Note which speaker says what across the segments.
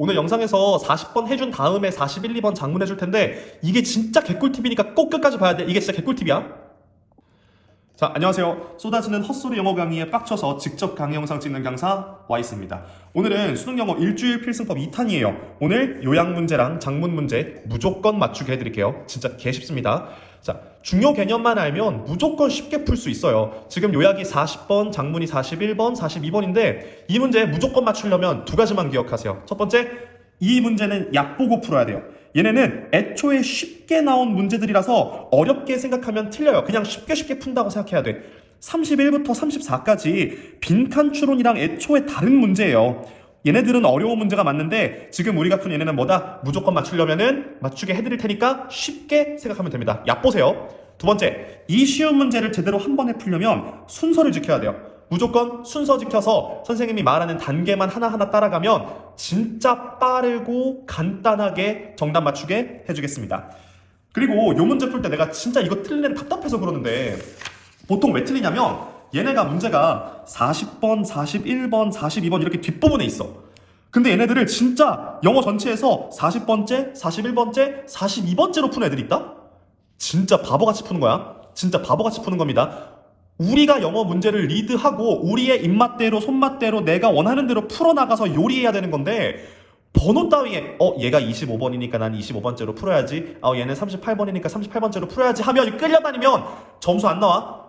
Speaker 1: 오늘 영상에서 40번 해준 다음에 41, 2번 장문 해줄 텐데 이게 진짜 개꿀팁이니까 꼭 끝까지 봐야 돼. 이게 진짜 개꿀팁이야. 자, 안녕하세요. 쏟아지는 헛소리 영어 강의에 빡쳐서 직접 강의 영상 찍는 강사 와 있습니다. 오늘은 수능 영어 일주일 필승법 2탄이에요. 오늘 요약 문제랑 장문 문제 무조건 맞추게 해드릴게요. 진짜 개 쉽습니다. 자, 중요 개념만 알면 무조건 쉽게 풀 수 있어요. 지금 요약이 40번, 장문이 41번, 42번인데 이 문제 무조건 맞추려면 두 가지만 기억하세요. 첫 번째, 이 문제는 약 보고 풀어야 돼요. 얘네는 애초에 쉽게 나온 문제들이라서 어렵게 생각하면 틀려요. 그냥 쉽게 쉽게 푼다고 생각해야 돼. 31부터 34까지 빈칸 추론이랑 애초에 다른 문제예요. 얘네들은 어려운 문제가 맞는데 지금 우리가 푼 얘네는 뭐다? 무조건 맞추려면은 맞추게 해드릴 테니까 쉽게 생각하면 됩니다. 약 보세요. 두 번째, 이 쉬운 문제를 제대로 한 번에 풀려면 순서를 지켜야 돼요. 무조건 순서 지켜서 선생님이 말하는 단계만 하나하나 따라가면 진짜 빠르고 간단하게 정답 맞추게 해주겠습니다. 그리고 요 문제 풀 때 내가 진짜 이거 애를 답답해서 그러는데 보통 왜 틀리냐면 얘네가 문제가 40번, 41번, 42번 이렇게 뒷부분에 있어. 근데 얘네들을 진짜 영어 전체에서 40번째, 41번째, 42번째로 푸는 애들이 있다? 진짜 바보같이 푸는 거야. 진짜 바보같이 푸는 겁니다. 우리가 영어 문제를 리드하고 우리의 입맛대로 손맛대로 내가 원하는 대로 풀어나가서 요리해야 되는 건데 번호 따위에 어 얘가 25번이니까 난 25번째로 풀어야지 어 얘는 38번이니까 38번째로 풀어야지 하면 끌려다니면 점수 안 나와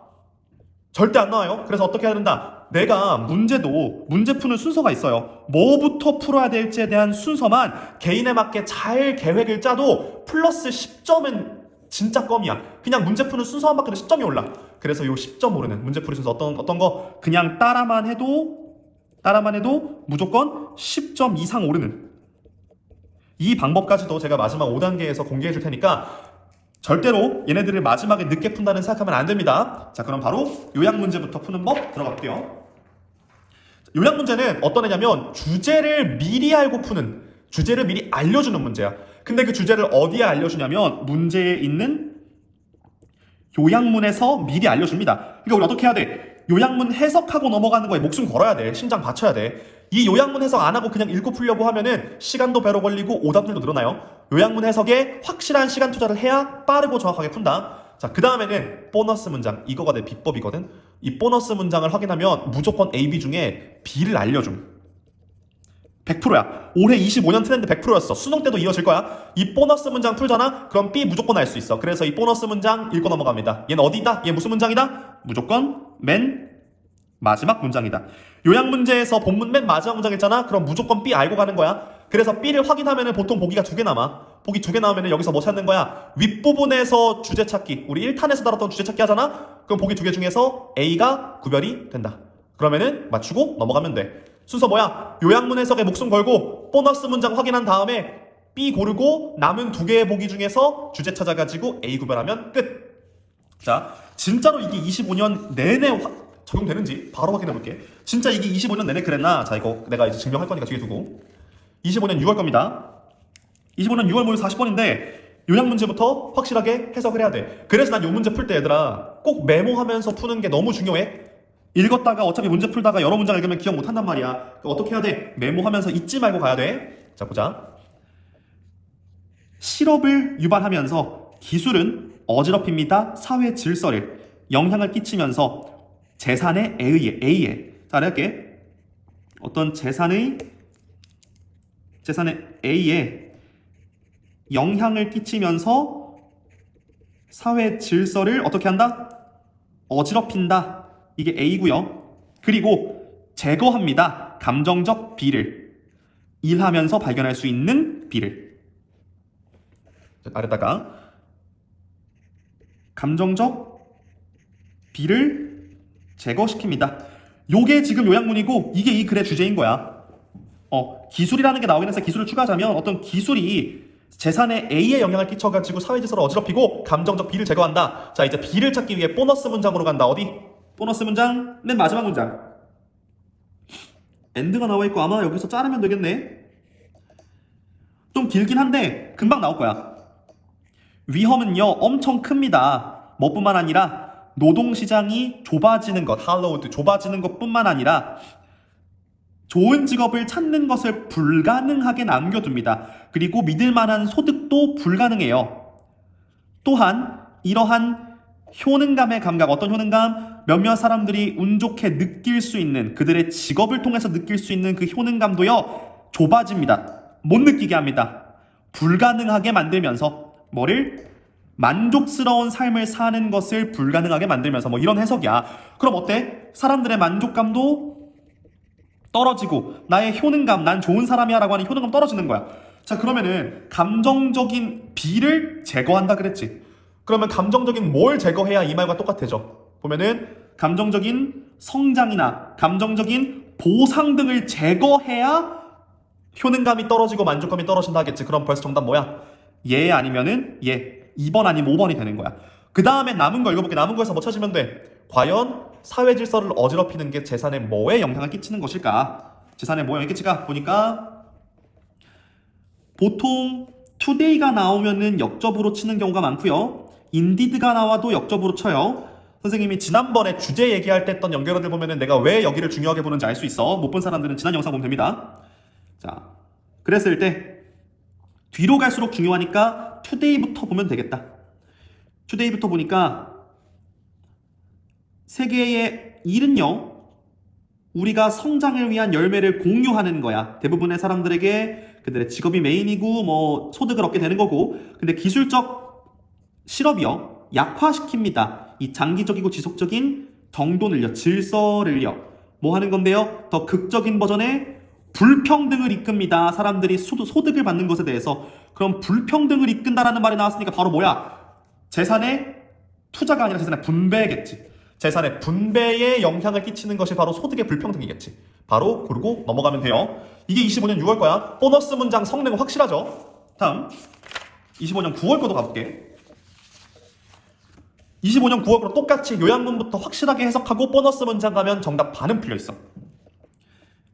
Speaker 1: 절대 안 나와요. 그래서 어떻게 해야 된다? 내가 문제도 문제 푸는 순서가 있어요. 뭐부터 풀어야 될지에 대한 순서만 개인에 맞게 잘 계획을 짜도 플러스 10점은 진짜 껌이야. 그냥 문제 푸는 순서만 바뀌어도 10점이 올라. 그래서 요 10점 오르는 문제 풀이 순서 어떤 어떤 거? 그냥 따라만 해도 따라만 해도 무조건 10점 이상 오르는. 이 방법까지도 제가 마지막 5단계에서 공개해 줄 테니까 절대로 얘네들을 마지막에 늦게 푼다는 생각하면 안 됩니다. 자, 그럼 바로 요약 문제부터 푸는 법 들어갈게요. 요약 문제는 어떤 애냐면 주제를 미리 알고 푸는 주제를 미리 알려주는 문제야. 근데 그 주제를 어디에 알려주냐면 문제에 있는 요약문에서 미리 알려줍니다. 그러니까 우리 어떻게 해야 돼? 요약문 해석하고 넘어가는 거에 목숨 걸어야 돼. 심장 받쳐야 돼. 이 요약문 해석 안 하고 그냥 읽고 풀려고 하면은 시간도 배로 걸리고 오답들도 늘어나요. 요약문 해석에 확실한 시간 투자를 해야 빠르고 정확하게 푼다. 자, 그 다음에는 보너스 문장. 이거가 내 비법이거든. 이 보너스 문장을 확인하면 무조건 A, B 중에 B를 알려줌. 100%야. 올해 25년 트렌드 100%였어. 수능 때도 이어질 거야. 이 보너스 문장 풀잖아? 그럼 B 무조건 알 수 있어. 그래서 이 보너스 문장 읽고 넘어갑니다. 얘는 어디다? 얘 무슨 문장이다? 무조건 맨 마지막 문장이다. 요약 문제에서 본문 맨 마지막 문장 있잖아? 그럼 무조건 B 알고 가는 거야. 그래서 B를 확인하면은 보통 보기가 두 개 남아. 보기 두 개 나오면은 여기서 뭐 찾는 거야? 윗부분에서 주제 찾기. 우리 1탄에서 다뤘던 주제 찾기 하잖아? 그럼 보기 두 개 중에서 A가 구별이 된다. 그러면은 맞추고 넘어가면 돼. 순서 뭐야? 요약문 해석에 목숨 걸고 보너스 문장 확인한 다음에 B 고르고 남은 두 개의 보기 중에서 주제 찾아가지고 A 구별하면 끝. 자, 진짜로 이게 25년 내내 화- 적용되는지 바로 확인해 볼게. 진짜 이게 25년 내내 그랬나? 자, 이거 내가 이제 증명할 거니까 뒤에 두고. 25년 6월 겁니다. 25년 6월 모의 40번인데 요약 문제부터 확실하게 해석을 해야 돼. 그래서 난 요 문제 풀 때 얘들아 꼭 메모하면서 푸는 게 너무 중요해. 읽었다가 어차피 문제 풀다가 여러 문장 읽으면 기억 못 한단 말이야. 어떻게 해야 돼? 메모하면서 잊지 말고 가야 돼. 자, 보자. 실업을 유발하면서 기술은 어지럽힙니다. 사회 질서를 영향을 끼치면서 재산의 A에 A에 자, 할게. 어떤 재산의 재산의 A에 영향을 끼치면서 사회 질서를 어떻게 한다? 어지럽힌다. 이게 A고요. 그리고 제거합니다. 감정적 B를 일하면서 발견할 수 있는 B를 아래다가 감정적 B를 제거시킵니다. 요게 지금 요약문이고 이게 이 글의 주제인 거야. 어, 기술이라는 게 나오긴 해서 기술을 추가하자면 어떤 기술이 재산의 A에 영향을 끼쳐가지고 사회 질서를 어지럽히고 감정적 B를 제거한다. 자, 이제 B를 찾기 위해 보너스 문장으로 간다. 어디? 보너스 문장 맨 마지막 문장. 엔드가 나와 있고 아마 여기서 자르면 되겠네. 좀 길긴 한데 금방 나올 거야. 위험은요 엄청 큽니다. 뭐뿐만 아니라 노동시장이 좁아지는 것, 할로우드 좁아지는 것뿐만 아니라 좋은 직업을 찾는 것을 불가능하게 남겨둡니다. 그리고 믿을 만한 소득도 불가능해요. 또한 이러한 효능감의 감각, 어떤 효능감? 몇몇 사람들이 운 좋게 느낄 수 있는 그들의 직업을 통해서 느낄 수 있는 그 효능감도요, 좁아집니다. 못 느끼게 합니다. 불가능하게 만들면서 뭐를? 만족스러운 삶을 사는 것을 불가능하게 만들면서 뭐 이런 해석이야. 그럼 어때? 사람들의 만족감도 떨어지고 나의 효능감, 난 좋은 사람이야 라고 하는 효능감 떨어지는 거야. 자, 그러면은 감정적인 비를 제거한다 그랬지. 그러면 감정적인 뭘 제거해야 이 말과 똑같아져? 보면은 감정적인 성장이나 감정적인 보상 등을 제거해야 효능감이 떨어지고 만족감이 떨어진다 하겠지. 그럼 벌써 정답 뭐야? 예 아니면은 예. 2번 아니면 5번이 되는 거야. 그 다음에 남은 거 읽어볼게. 남은 거에서 뭐 찾으면 돼? 과연 사회 질서를 어지럽히는 게 재산에 뭐에 영향을 끼치는 것일까? 재산에 뭐에 영향을 끼치까? 보니까 보통 투데이가 나오면은 역접으로 치는 경우가 많고요. 인디드가 나와도 역접으로 쳐요. 선생님이 지난번에 주제 얘기할 때 했던 연결어들 보면은 내가 왜 여기를 중요하게 보는지 알 수 있어. 못 본 사람들은 지난 영상 보면 됩니다. 자, 그랬을 때 뒤로 갈수록 중요하니까 투데이부터 보면 되겠다. 투데이부터 보니까 세계의 일은요. 우리가 성장을 위한 열매를 공유하는 거야. 대부분의 사람들에게 그들의 직업이 메인이고 뭐 소득을 얻게 되는 거고. 근데 기술적 실업이요. 약화시킵니다. 이 장기적이고 지속적인 정돈을요. 질서 를요. 뭐 하는 건데요? 더 극적인 버전의 불평등을 이끕니다. 사람들이 소득, 소득을 받는 것에 대해서. 그럼 불평등을 이끈다라는 말이 나왔으니까 바로 뭐야? 재산의 투자가 아니라 재산의 분배겠지. 재산의 분배에 영향을 끼치는 것이 바로 소득의 불평등이겠지. 바로 고르고 넘어가면 돼요. 이게 25년 6월 거야. 보너스 문장 성능 확실하죠? 다음 25년 9월 거도 가볼게. 25년 9월 거로 똑같이 요약문부터 확실하게 해석하고 보너스 문장 가면 정답 반은 풀려 있어.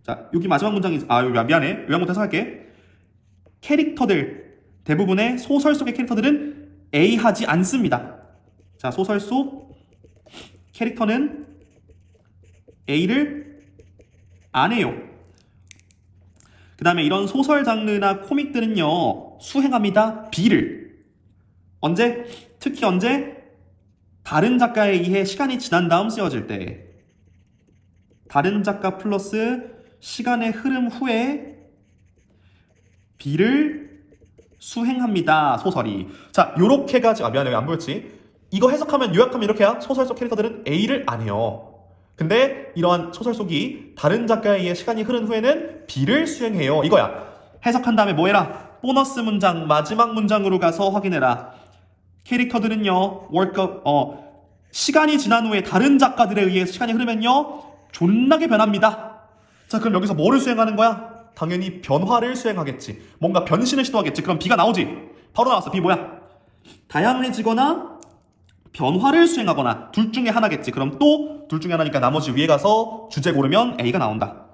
Speaker 1: 자, 여기 마지막 문장이 아, 미안해. 요약부터 해석할게. 캐릭터들 대부분의 소설 속의 캐릭터들은 A 하지 않습니다. 자, 소설 속 캐릭터는 A를 안 해요. 그 다음에 이런 소설 장르나 코믹들은요, 수행합니다. B를. 언제? 특히 언제? 다른 작가에 의해 시간이 지난 다음 쓰여질 때. 다른 작가 플러스 시간의 흐름 후에 B를 수행합니다. 소설이. 자, 요렇게 가지, 아, 미안해. 왜안 보였지? 이거 해석하면, 요약하면 이렇게야. 소설 속 캐릭터들은 A를 안 해요. 근데 이러한 소설 속이 다른 작가에 의해 시간이 흐른 후에는 B를 수행해요. 이거야. 해석한 다음에 뭐 해라? 보너스 문장, 마지막 문장으로 가서 확인해라. 캐릭터들은요, 월급, 어, 시간이 지난 후에 다른 작가들에 의해 시간이 흐르면요, 존나게 변합니다. 자, 그럼 여기서 뭐를 수행하는 거야? 당연히 변화를 수행하겠지. 뭔가 변신을 시도하겠지. 그럼 B가 나오지. 바로 나왔어. B 뭐야? 다양해지거나 변화를 수행하거나 둘 중에 하나겠지. 그럼 또 둘 중에 하나니까 나머지 위에 가서 주제 고르면 A가 나온다.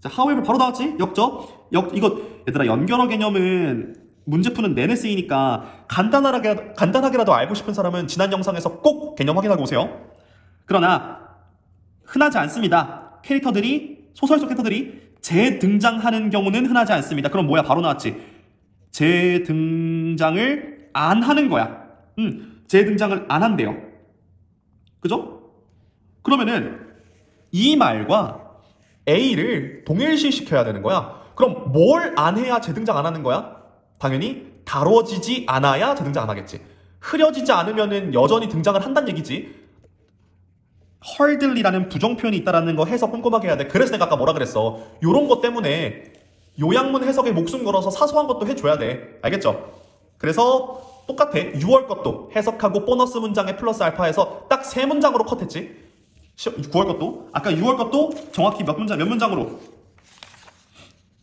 Speaker 1: 자, however 바로 나왔지? 역적. 역 이거 얘들아 연결어 개념은 문제 푸는 내내 쓰이니까 간단하게 간단하게라도 알고 싶은 사람은 지난 영상에서 꼭 개념 확인하고 오세요. 그러나 흔하지 않습니다. 캐릭터들이 소설 속 캐릭터들이 재등장하는 경우는 흔하지 않습니다. 그럼 뭐야? 바로 나왔지. 재등장을 안 하는 거야. 음, 재등장을 안 한대요. 그죠? 그러면은 이 말과 A를 동일시 시켜야 되는 거야. 그럼 뭘 안 해야 재등장 안 하는 거야? 당연히 다뤄지지 않아야 재등장 안 하겠지. 흐려지지 않으면은 여전히 등장을 한다는 얘기지. 헐들리라는 부정 표현이 있다라는 거 해석 꼼꼼하게 해야 돼. 그래서 내가 아까 뭐라 그랬어. 요런 것 때문에 요약문 해석에 목숨 걸어서 사소한 것도 해줘야 돼. 알겠죠? 그래서 똑같아. 6월 것도 해석하고 보너스 문장에 플러스 알파해서 딱 세 문장으로 컷했지. 9월 것도 아까 6월 것도 정확히 몇 문장 몇 문장으로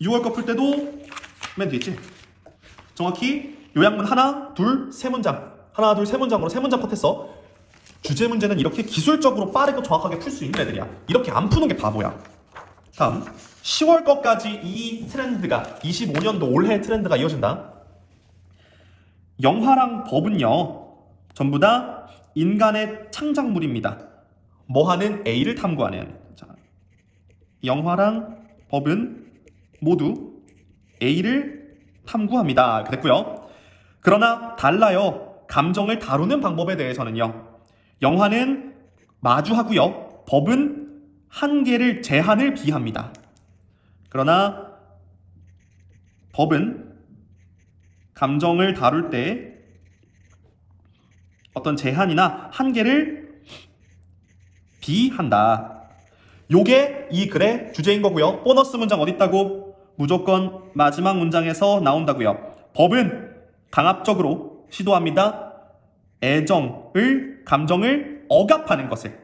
Speaker 1: 6월 거 풀 때도 맨 뒤에 있지. 정확히 요약문 하나, 둘, 세 문장. 하나, 둘, 세 문장으로 세 문장 컷했어. 주제 문제는 이렇게 기술적으로 빠르고 정확하게 풀 수 있는 애들이야. 이렇게 안 푸는 게 바보야. 다음 10월 거까지 이 트렌드가 25년도 올해 트렌드가 이어진다. 영화랑 법은요 전부 다 인간의 창작물입니다. 뭐 하는 A를 탐구하는 자, 영화랑 법은 모두 A를 탐구합니다. 됐고요. 그러나 달라요. 감정을 다루는 방법에 대해서는요. 영화는 마주하고요. 법은 한계를 제한을 비합니다. 그러나 법은 감정을 다룰 때 어떤 제한이나 한계를 비한다. 요게 이 글의 주제인 거고요. 보너스 문장 어디 있다고? 무조건 마지막 문장에서 나온다고요. 법은 강압적으로 시도합니다. 애정을 감정을 억압하는 것을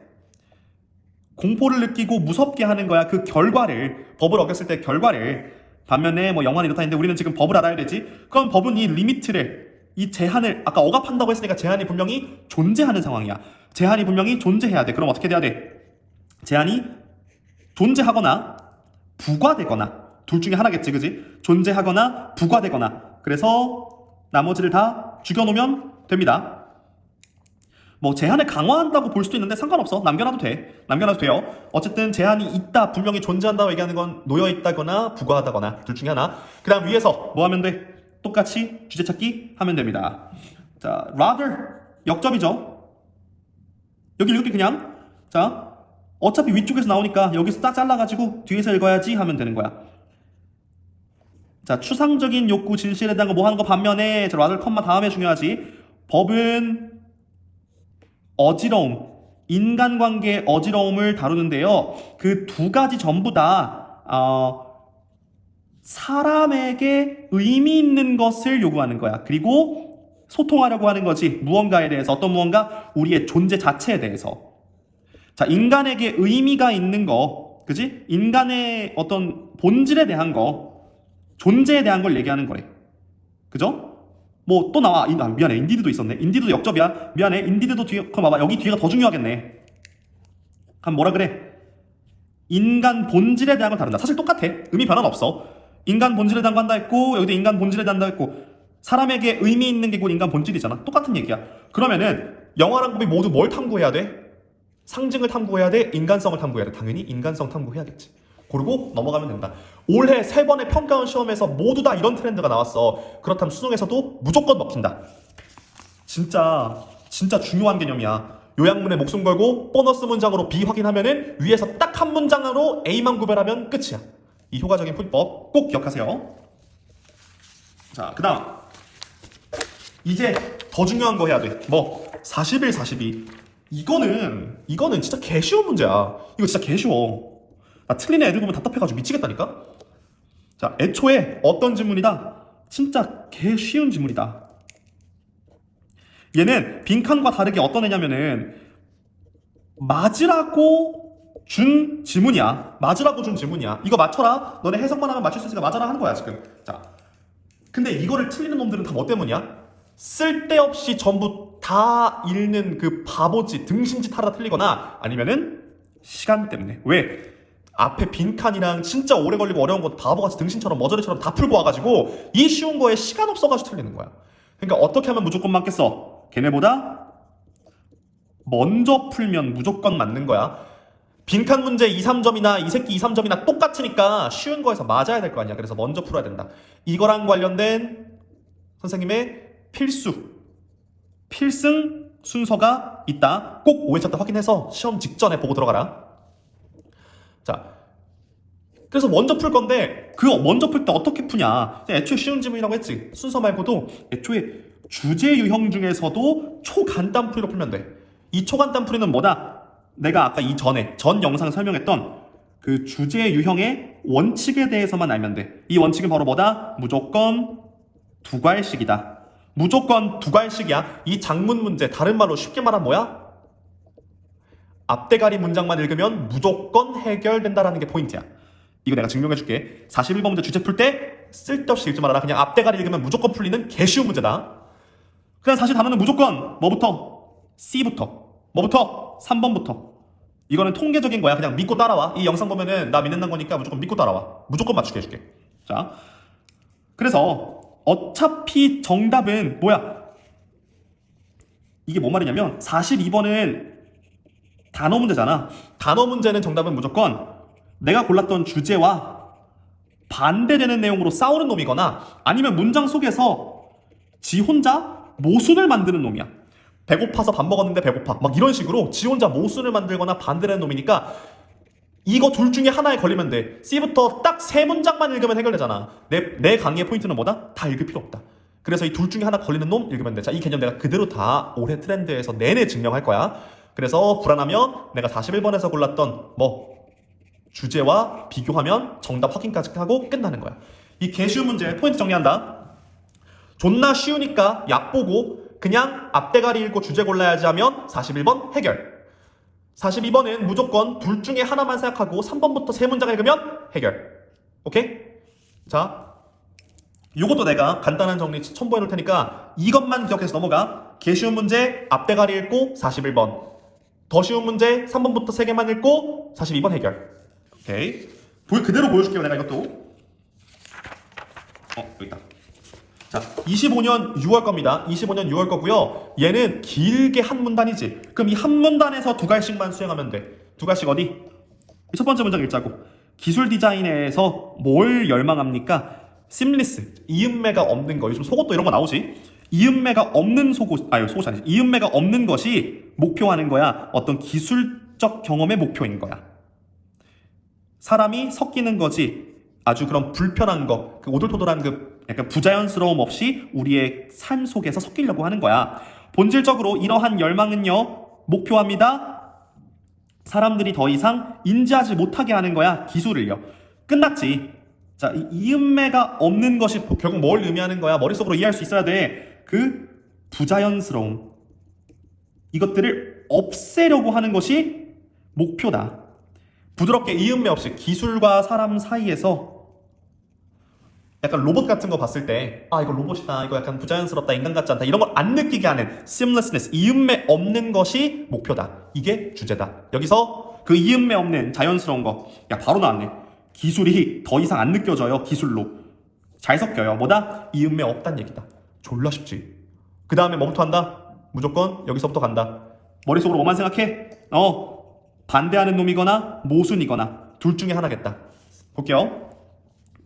Speaker 1: 공포를 느끼고 무섭게 하는 거야. 그 결과를 법을 어겼을 때 결과를 반면에 뭐 영화는 이렇다 했는데 우리는 지금 법을 알아야 되지. 그럼 법은 이 리미트를 이 제한을 아까 억압한다고 했으니까 제한이 분명히 존재하는 상황이야. 제한이 분명히 존재해야 돼. 그럼 어떻게 돼야 돼? 제한이 존재하거나 부과되거나 둘 중에 하나겠지, 그지? 존재하거나 부과되거나 그래서 나머지를 다 죽여놓으면 됩니다. 뭐 제한을 강화한다고 볼 수도 있는데 상관없어. 남겨놔도 돼. 남겨놔도 돼요. 어쨌든 제한이 있다, 분명히 존재한다고 얘기하는 건 놓여 있다거나 부과하다거나 둘 중에 하나. 그 다음 위에서 뭐 하면 돼? 똑같이 주제 찾기 하면 됩니다. 자, rather 역접이죠. 여기 이렇게 그냥 자 어차피 위쪽에서 나오니까 여기서 딱 잘라가지고 뒤에서 읽어야지 하면 되는 거야. 자 추상적인 욕구 진실에 대한 거 뭐 하는 거 반면에 저 rather 컴마 다음에 중요하지. 법은 어지러움, 인간관계의 어지러움을 다루는데요. 그 두 가지 전부 다 어, 사람에게 의미 있는 것을 요구하는 거야. 그리고 소통하려고 하는 거지. 무언가에 대해서 어떤 무언가 우리의 존재 자체에 대해서. 자, 인간에게 의미가 있는 거, 그지? 인간의 어떤 본질에 대한 거, 존재에 대한 걸 얘기하는 거래. 그죠? 뭐 또 나와. 인- 아, 미안해. 인디드도 있었네. 인디드도 역접이야. 미안해. 인디드도 뒤에, 그럼 봐봐. 여기 뒤에가 더 중요하겠네. 그럼 뭐라 그래? 인간 본질에 대한 걸 다룬다. 사실 똑같아. 의미 변화는 없어. 인간 본질에 대한 거 한다 했고, 여기도 인간 본질에 대한 거 했고, 사람에게 의미 있는 게 곧 인간 본질이잖아. 똑같은 얘기야. 그러면은, 영화랑 법이 모두 뭘 탐구해야 돼? 상징을 탐구해야 돼? 인간성을 탐구해야 돼? 당연히 인간성 탐구해야겠지. 그리고 넘어가면 된다. 올해 세 번의 평가원 시험에서 모두 다 이런 트렌드가 나왔어. 그렇다면 수능에서도 무조건 먹힌다. 진짜 진짜 중요한 개념이야. 요약문에 목숨 걸고 보너스 문장으로 B 확인하면은 위에서 딱 한 문장으로 A만 구별하면 끝이야. 이 효과적인 풀법 꼭 기억하세요. 자, 그다음 이제 더 중요한 거 해야 돼. 뭐 41, 42. 이거는 이거는 진짜 개 쉬운 문제야. 이거 진짜 개 쉬워. 나 틀린 애들 보면 답답해가지고 미치겠다니까. 자, 애초에 어떤 질문이다? 진짜 개 쉬운 질문이다. 얘는 빈칸과 다르게 어떤 애냐면은 맞으라고 준 지문이야. 맞으라고 준 지문이야. 이거 맞춰라. 너네 해석만 하면 맞출 수 있으니까 맞아라 하는 거야 지금. 자, 근데 이거를 틀리는 놈들은 다 뭐 때문이야? 쓸데없이 전부 다 읽는 그 바보짓, 등신짓 하다 틀리거나 아니면은 시간 때문에. 왜? 앞에 빈칸이랑 진짜 오래 걸리고 어려운 거 바보같이 등신처럼 머저리처럼 다 풀고 와가지고 이 쉬운 거에 시간 없어가지고 틀리는 거야. 그러니까 어떻게 하면 무조건 맞겠어? 걔네보다 먼저 풀면 무조건 맞는 거야. 빈칸 문제 2, 3점이나 이 새끼 2, 3점이나 똑같으니까 쉬운 거에서 맞아야 될 거 아니야. 그래서 먼저 풀어야 된다. 이거랑 관련된 선생님의 필수, 필승 순서가 있다. 꼭 5회차 때 확인해서 시험 직전에 보고 들어가라. 자, 그래서 먼저 풀 건데 그 먼저 풀 때 어떻게 푸냐? 애초에 쉬운 질문이라고 했지. 순서 말고도 애초에 주제 유형 중에서도 초간단 풀이로 풀면 돼. 이 초간단 풀이는 뭐다? 내가 아까 이 전에 전 영상 설명했던 그 주제 유형의 원칙에 대해서만 알면 돼. 이 원칙은 바로 뭐다? 무조건 두 갈씩이다. 무조건 두 갈씩이야. 이 장문 문제 다른 말로 쉽게 말하면 뭐야? 앞대가리 문장만 읽으면 무조건 해결된다라는 게 포인트야. 이거 내가 증명해 줄게. 41번 문제 주제 풀 때 쓸데없이 읽지 말아라. 그냥 앞대가리 읽으면 무조건 풀리는 개쉬운 문제다. 그냥 사실 단어는 무조건 뭐부터? C부터. 뭐부터? 3번부터. 이거는 통계적인 거야. 그냥 믿고 따라와. 이 영상 보면은 나 믿는다는 거니까 무조건 믿고 따라와. 무조건 맞추게 해줄게. 자. 그래서 어차피 정답은 뭐야? 이게 뭔 말이냐면 42번은 단어 문제잖아. 단어 문제는 정답은 무조건 내가 골랐던 주제와 반대되는 내용으로 싸우는 놈이거나 아니면 문장 속에서 지 혼자 모순을 만드는 놈이야. 배고파서 밥 먹었는데 배고파. 막 이런 식으로 지 혼자 모순을 만들거나 반대되는 놈이니까 이거 둘 중에 하나에 걸리면 돼. C부터 딱 세 문장만 읽으면 해결되잖아. 내, 내 강의의 포인트는 뭐다? 다 읽을 필요 없다. 그래서 이 둘 중에 하나 걸리는 놈 읽으면 돼. 자, 이 개념 내가 그대로 다 올해 트렌드에서 내내 증명할 거야. 그래서 불안하면 내가 41번에서 골랐던 뭐 주제와 비교하면 정답 확인까지 하고 끝나는 거야. 이 개쉬운 문제 포인트 정리한다. 존나 쉬우니까 약 보고 그냥 앞대가리 읽고 주제 골라야지 하면 41번 해결. 42번은 무조건 둘 중에 하나만 생각하고 3번부터 세 문장 읽으면 해결. 오케이? 자, 요것도 내가 간단한 정리 첨부해 놓을 테니까 이것만 기억해서 넘어가. 개쉬운 문제 앞대가리 읽고 41번. 더 쉬운 문제 3번부터 3개만 읽고 42번 해결. 오케이. 보여 그대로 보여줄게요. 내가 이것도. 어, 여기 있다. 자, 25년 6월 겁니다. 25년 6월 거고요. 얘는 길게 한 문단이지. 그럼 이 한 문단에서 두 갈씩만 수행하면 돼. 두 갈씩 어디? 이첫 번째 문장 읽자고. 기술 디자인에서 뭘 열망합니까? 심리스. 이음매가 없는 거. 요즘 속옷도 이런 거 나오지. 이음매가 없는 속옷, 아니 속옷이 아니지. 이음매가 없는 것이 목표하는 거야. 어떤 기술적 경험의 목표인 거야. 사람이 섞이는 거지. 아주 그런 불편한 거, 그 오돌토돌한 그 약간 부자연스러움 없이 우리의 삶 속에서 섞이려고 하는 거야. 본질적으로 이러한 열망은요, 목표합니다. 사람들이 더 이상 인지하지 못하게 하는 거야, 기술을요. 끝났지. 자, 이 이음매가 없는 것이 결국 뭘 의미하는 거야? 머릿속으로 이해할 수 있어야 돼. 그 부자연스러움. 이것들을 없애려고 하는 것이 목표다. 부드럽게 이음매 없이 기술과 사람 사이에서 약간 로봇 같은 거 봤을 때, 아, 이거 로봇이다, 이거 약간 부자연스럽다, 인간 같지 않다, 이런 걸 안 느끼게 하는 seamlessness, 이음매 없는 것이 목표다. 이게 주제다. 여기서 그 이음매 없는 자연스러운 거, 야, 바로 나왔네. 기술이 더 이상 안 느껴져요, 기술로. 잘 섞여요. 뭐다? 이음매 없단 얘기다. 졸라 쉽지. 그 다음에 뭐부터 한다? 무조건 여기서부터 간다. 머릿속으로 뭐만 생각해? 어, 반대하는 놈이거나 모순이거나 둘 중에 하나겠다. 볼게요.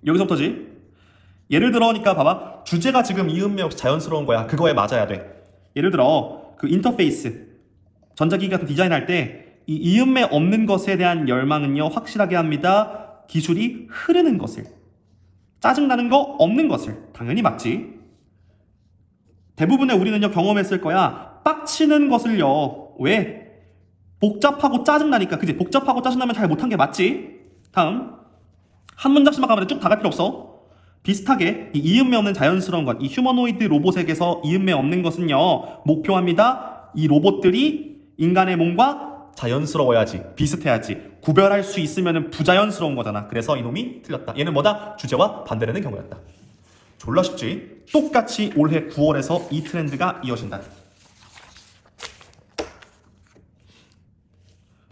Speaker 1: 여기서부터지. 예를 들어니까 봐봐. 주제가 지금 이음매 없이 자연스러운 거야. 그거에 맞아야 돼. 예를 들어 그 인터페이스 전자기기 같은 디자인 할 때 이 이음매 없는 것에 대한 열망은요 확실하게 합니다. 기술이 흐르는 것을 짜증나는 거 없는 것을 당연히 맞지. 대부분의 우리는요 경험했을 거야. 빡치는 것을요 왜 복잡하고 짜증나니까 그지 복잡하고 짜증나면 잘 못한 게 맞지. 다음 한 문장씩만 가면 쭉 다 갈 필요 없어. 비슷하게 이 이음매 없는 자연스러운 것, 이 휴머노이드 로봇에게서 이음매 없는 것은요 목표합니다. 이 로봇들이 인간의 몸과 자연스러워야지, 비슷해야지, 구별할 수 있으면 부자연스러운 거잖아. 그래서 이놈이 틀렸다. 얘는 뭐다? 주제와 반대되는 경우였다. 졸라 쉽지? 똑같이 올해 9월에서 이 트렌드가 이어진다.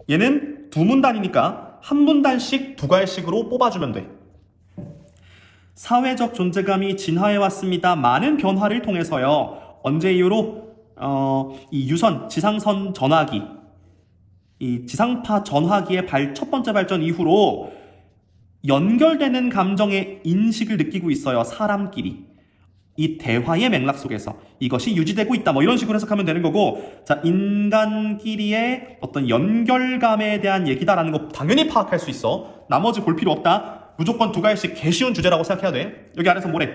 Speaker 1: 얘는 두 문단이니까 한 문단씩 두 갈씩으로 뽑아주면 돼. 사회적 존재감이 진화해 왔습니다. 많은 변화를 통해서요. 언제 이후로 어, 이 유선 지상선 전화기, 이 지상파 전화기의 발, 첫 번째 발전 이후로 연결되는 감정의 인식을 느끼고 있어요. 사람끼리. 이 대화의 맥락 속에서 이것이 유지되고 있다. 뭐 이런 식으로 해석하면 되는 거고, 자, 인간끼리의 어떤 연결감에 대한 얘기다라는 거 당연히 파악할 수 있어. 나머지 볼 필요 없다. 무조건 두 가지씩 개 쉬운 주제라고 생각해야 돼. 여기 아래서 뭐래?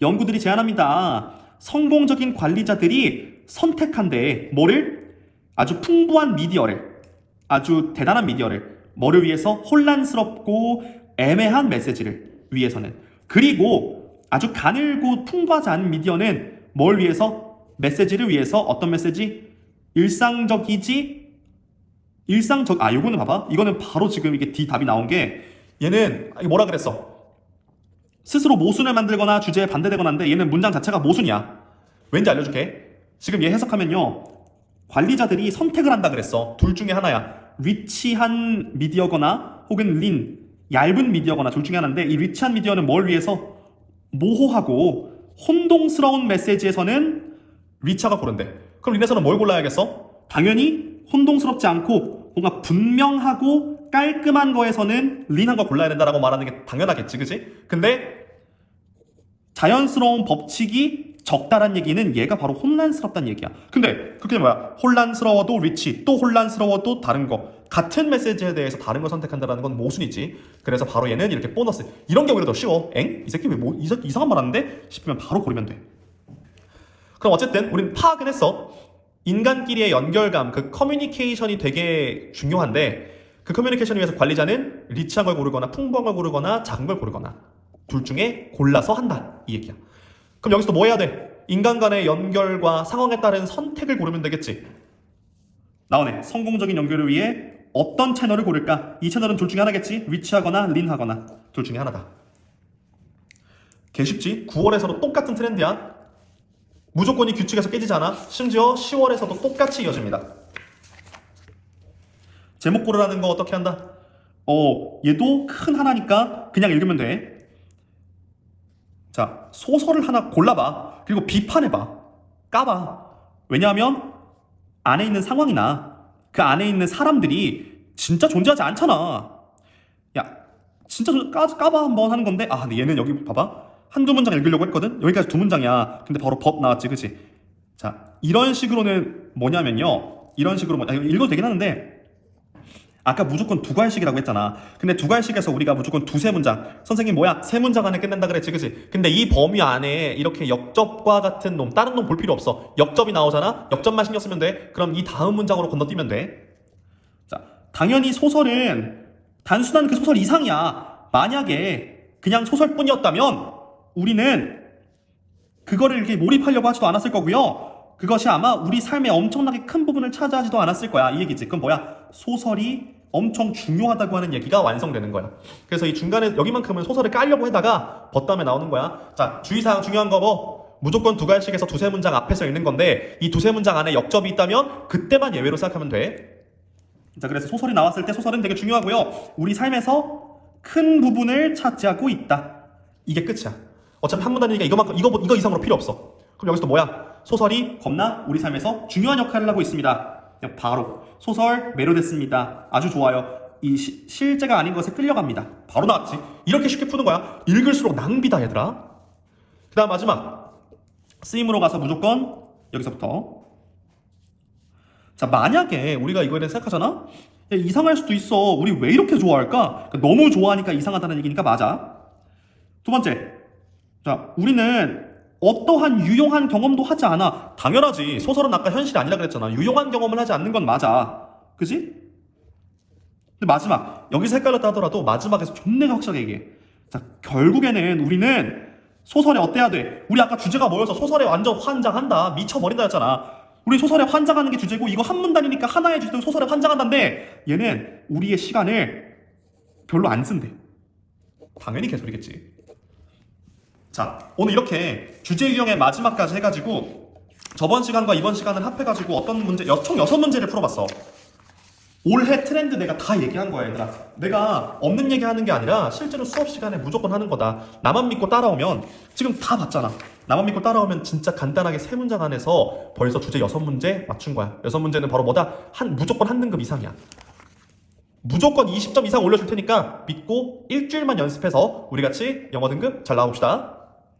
Speaker 1: 연구들이 제안합니다. 성공적인 관리자들이 선택한데 뭐를? 아주 풍부한 미디어를, 아주 대단한 미디어를, 뭐를 위해서 혼란스럽고 애매한 메시지를 위해서는. 그리고 아주 가늘고 풍부하지 않은 미디어는 뭘 위해서? 메시지를 위해서 어떤 메시지? 일상적이지? 일상적 아 요거는 봐봐. 이거는 바로 지금 이게 D 답이 나온 게 얘는 아, 뭐라 그랬어? 스스로 모순을 만들거나 주제에 반대되거나 하는데 얘는 문장 자체가 모순이야. 왠지 알려줄게. 지금 얘 해석하면요. 관리자들이 선택을 한다 그랬어. 둘 중에 하나야 리치한 미디어거나 혹은 린 얇은 미디어거나 둘 중에 하나인데 이 리치한 미디어는 뭘 위해서 모호하고 혼동스러운 메시지에서는 리차가 고른대 그럼 린에서는 뭘 골라야겠어? 당연히 혼동스럽지 않고 뭔가 분명하고 깔끔한 거에서는 린한 거 골라야 된다라고 말하는 게 당연하겠지, 그지? 근데 자연스러운 법칙이 적다란 얘기는 얘가 바로 혼란스럽다는 얘기야. 근데 그게 뭐야? 혼란스러워도 리치, 또 혼란스러워도 다른 거. 같은 메시지에 대해서 다른 걸 선택한다는 건 모순이지. 그래서 바로 얘는 이렇게 보너스. 이런 더 쉬워. 엥? 이 새끼 왜 뭐 이상한 말 하는데? 싶으면 바로 고르면 돼. 그럼 어쨌든 우린 파악은 했어. 인간끼리의 연결감, 그 커뮤니케이션이 되게 중요한데 그 커뮤니케이션을 위해서 관리자는 리치한 걸 고르거나 풍부한 걸 고르거나 작은 걸 고르거나 둘 중에 골라서 한다. 이 얘기야. 그럼 여기서 뭐 해야 돼? 인간 간의 연결과 상황에 따른 선택을 고르면 되겠지. 나오네. 성공적인 연결을 위해 어떤 채널을 고를까? 이 채널은 둘 중에 하나겠지. 리치하거나 린하거나 둘 중에 하나다. 개 쉽지? 9월에서도 똑같은 트렌드야. 무조건이 규칙에서 깨지지 않아. 심지어 10월에서도 똑같이 이어집니다. 제목 고르라는 거 어떻게 한다? 어, 얘도 큰 하나니까 그냥 읽으면 돼. 자, 소설을 하나 골라봐. 그리고 비판해봐. 까봐. 왜냐하면 안에 있는 상황이나 그 안에 있는 사람들이 진짜 존재하지 않잖아. 야, 진짜 좀 까, 까봐 한번 하는 건데, 아, 근데 얘는 여기 봐봐. 한두 문장 읽으려고 했거든? 여기까지 두 문장이야. 근데 바로 법 나왔지, 그치? 자, 이런 식으로는 뭐냐면요. 이런 식으로, 뭐, 아, 읽어도 되긴 하는데, 아까 무조건 두 과일씩이라고 했잖아. 근데 두 과일씩에서 우리가 무조건 두세 문장. 선생님 뭐야? 세 문장 안에 끝낸다 그랬지, 그치? 근데 이 범위 안에 이렇게 역접과 같은 놈, 다른 놈 볼 필요 없어. 역접이 나오잖아? 역접만 신경 쓰면 돼. 그럼 이 다음 문장으로 건너뛰면 돼. 자, 당연히 소설은 단순한 그 소설 이상이야. 만약에 그냥 소설뿐이었다면 우리는 그거를 이렇게 몰입하려고 하지도 않았을 거고요. 그것이 아마 우리 삶의 엄청나게 큰 부분을 차지하지도 않았을 거야. 이 얘기지. 그럼 뭐야? 소설이 엄청 중요하다고 하는 얘기가 완성되는 거야. 그래서 이 중간에 여기만큼은 소설을 깔려고 하다가 벗다음에 나오는 거야. 자, 주의사항 중요한 거 뭐? 무조건 두 갈씩에서 두세 문장 앞에서 읽는 건데 이 두세 문장 안에 역접이 있다면 그때만 예외로 생각하면 돼. 자, 그래서 소설이 나왔을 때 소설은 되게 중요하고요. 우리 삶에서 큰 부분을 차지하고 있다. 이게 끝이야. 어차피 한 문단이니까 이거만큼 이거 이거 이상으로 필요 없어. 그럼 여기서 또 뭐야? 소설이 겁나 우리 삶에서 중요한 역할을 하고 있습니다. 그냥 바로 소설 매료됐습니다. 아주 좋아요. 이 시- 실제가 아닌 것에 끌려갑니다. 바로 나왔지. 이렇게 쉽게 푸는 거야. 읽을수록 낭비다 얘들아. 그다음 마지막 쓰임으로 가서 무조건 여기서부터 자 만약에 우리가 이거에 대해 생각하잖아 야, 이상할 수도 있어 우리 왜 이렇게 좋아할까 그러니까 너무 좋아하니까 이상하다는 얘기니까 맞아 두 번째 자 우리는 어떠한 유용한 경험도 하지 않아. 당연하지. 소설은 아까 현실이 아니라 그랬잖아. 유용한 경험을 하지 않는 건 맞아. 그지? 근데 마지막 여기서 헷갈렸다 하더라도 마지막에서 존내가 확실하게 얘기해. 자 결국에는 우리는 소설에 어때야 돼? 우리 아까 주제가 뭐여서 소설에 완전 환장한다. 미쳐버린다 했잖아. 우리 소설에 환장하는 게 주제고 이거 한 문단이니까 하나의 주제로 소설에 환장한다는데 얘는 우리의 시간을 별로 안 쓴대. 당연히 개소리겠지 자 오늘 이렇게 주제 유형의 마지막까지 해가지고 저번 시간과 이번 시간을 합해가지고 어떤 문제 여- 총 여섯 문제를 풀어봤어. 올해 트렌드 내가 다 얘기한 거야 얘들아. 내가 없는 얘기 하는 게 아니라 실제로 수업 시간에 무조건 하는 거다. 나만 믿고 따라오면 지금 다 봤잖아. 나만 믿고 따라오면 진짜 간단하게 세 문장 안에서 벌써 주제 여섯 문제 맞춘 거야. 여섯 문제는 바로 뭐다? 한 무조건 한 등급 이상이야. 무조건 20점 이상 올려줄 테니까 믿고 일주일만 연습해서 우리 같이 영어 등급 잘 나와봅시다